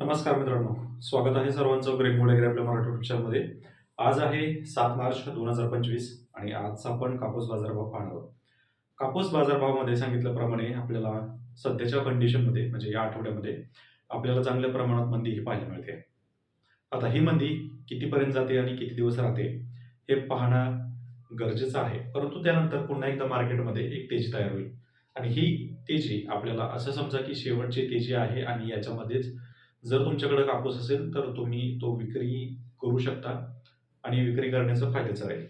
नमस्कार मित्रांनो. स्वागत आहे सर्वांचं ग्रेट वगैरे आपल्या मराठी युट्यूब आज आहे सात मार्च दोन हजार पंचवीस आणि आजचा आपण कापूस बाजारभाव पाहणार आहोत. कापूस बाजारभावामध्ये सांगितल्याप्रमाणे आपल्याला सध्याच्या कंडिशनमध्ये म्हणजे या आठवड्यामध्ये आपल्याला चांगल्या प्रमाणात मंदी ही पाहायला मिळते. आता ही मंदी कितीपर्यंत जाते आणि किती दिवस राहते हे पाहणं गरजेचं आहे. परंतु त्यानंतर पुन्हा एकदा मार्केटमध्ये एक तेजी तयार होईल. आणि ही तेजी आपल्याला असं समजा की शेवटची तेजी आहे आणि याच्यामध्येच जर तुमच्याकडे कापूस असेल तर तुम्ही तो विक्री करू शकता आणि विक्री करण्याचं फायद्याचं राहील.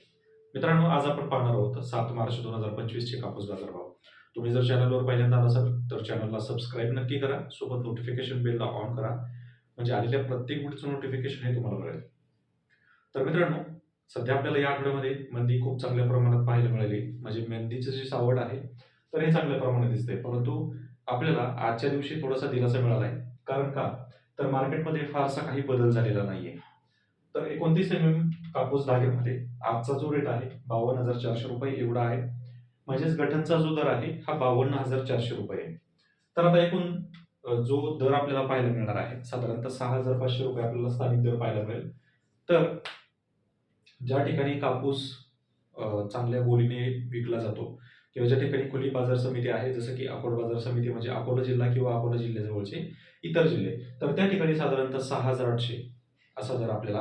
मित्रांनो आज आपण पाहणार आहोत सात मार्च दोन हजार पंचवीसचे कापूस बाजारभाव. तुम्ही जर चॅनलवर पहिल्यांदा आला असाल तर चॅनलला सबस्क्राईब नक्की करा सोबत नोटिफिकेशन बेलला ऑन करा. म्हणजे आलेल्या प्रत्येक व्हिडिओचं नोटिफिकेशन हे तुम्हाला मिळेल. तर मित्रांनो सध्या आपल्याला या आठवड्यामध्ये मंदी खूप चांगल्या प्रमाणात पाहायला मिळाली. म्हणजे मेहंदीची जी सावड आहे तर हे चांगल्या प्रमाणात दिसते परंतु आपल्याला आजच्या दिवशी थोडासा दिलासा मिळाला आहे कारण का? तर मार्केटमध्ये फारसा काही बदल झालेला नाहीये. तर एकोणतीस एम एम कापूस धाग्यामध्ये आजचा जो रेट आहे बावन्न हजार चारशे रुपये एवढा आहे. म्हणजेच गठनचा जो दर आहे हा बावन्न हजार चारशे रुपये आहे. तर आता एकूण जो दर आपल्याला पाहायला मिळणार आहे साधारणतः सहा हजार पाचशे रुपये आपल्याला स्थानिक दर पाहायला मिळेल. तर ज्या ठिकाणी कापूस चांगल्या बोलीने विकला जातो किंवा ज्या ठिकाणी खुली बाजार समिती आहे जसं की अकोट बाजार समिती म्हणजे अकोला जिल्हा किंवा अकोला जिल्ह्याजवळचे इतर जिल्हे तर त्या ठिकाणी साधारणतः सहा हजार आठशे असा दर आपल्याला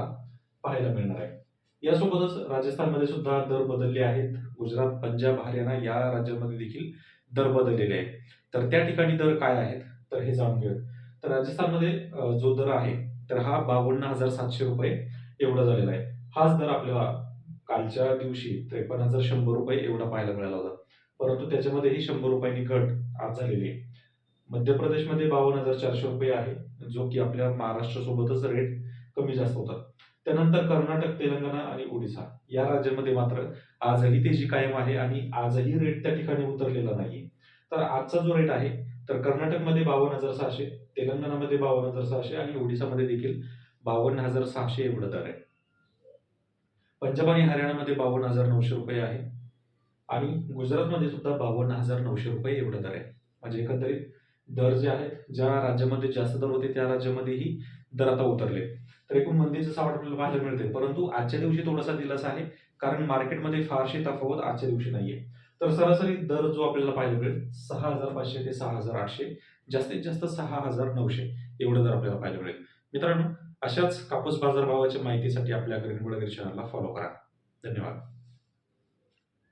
पाहायला मिळणार आहे. यासोबतच राजस्थानमध्ये सुद्धा दर बदलले आहेत. गुजरात पंजाब हरियाणा या राज्यांमध्ये देखील दर बदललेले आहेत. तर त्या ठिकाणी दर काय आहेत? तर हे जाणून घेऊया तर राजस्थानमध्ये जो दर आहे तर हा बावन्न हजार सातशे रुपये एवढा झालेला आहे. हाच दर आपल्याला कालच्या दिवशी त्रेपन्न हजार शंभर रुपये एवढा पाहायला मिळाला होता. परंतु त्याच्यामध्येही शंभर रुपयांनी घट आज झालेली आहे. मध्य प्रदेशमध्ये बावन्न हजार चारशे रुपये आहे जो की आपल्या महाराष्ट्रासोबतच रेट कमी जास्त होतात त्यानंतर कर्नाटक तेलंगणा आणि ओडिसा या राज्यांमध्ये मात्र आजही तेजी कायम आहे आणि आजही रेट त्या ठिकाणी उतरलेला नाही तर आजचा जो रेट आहे तर कर्नाटकमध्ये बावन्न हजार सहाशे तेलंगणामध्ये बावन्न हजार सहाशे आणि ओडिसामध्ये देखील बावन्न हजार सहाशे एवढं दर आहे. पंजाब आणि हरियाणामध्ये बावन्न हजार नऊशे रुपये आहे. आणि गुजरातमध्ये सुद्धा बावन्न हजार नऊशे रुपये एवढं दर आहे. म्हणजे एकंदरीत दर जे आहेत ज्या राज्यामध्ये जास्त दर होते त्या राज्यामध्येही दर आता उतरले. तर एकूण मंदीचं सावट आपल्याला पाहायला मिळते. परंतु आजच्या दिवशी थोडासा दिलासा आहे कारण मार्केटमध्ये फारशी तफावत आजच्या दिवशी नाहीये. तर सरासरी दर जो आपल्याला पाहायला मिळेल सहा हजार पाचशे ते सहा हजार आठशे जास्तीत जास्त सहा हजार नऊशे एवढं दर आपल्याला पाहायला मिळेल. मित्रांनो अशाच कापूस बाजारभावाच्या माहितीसाठी आपल्या ग्रीन चॅनलला फॉलो करा. धन्यवाद.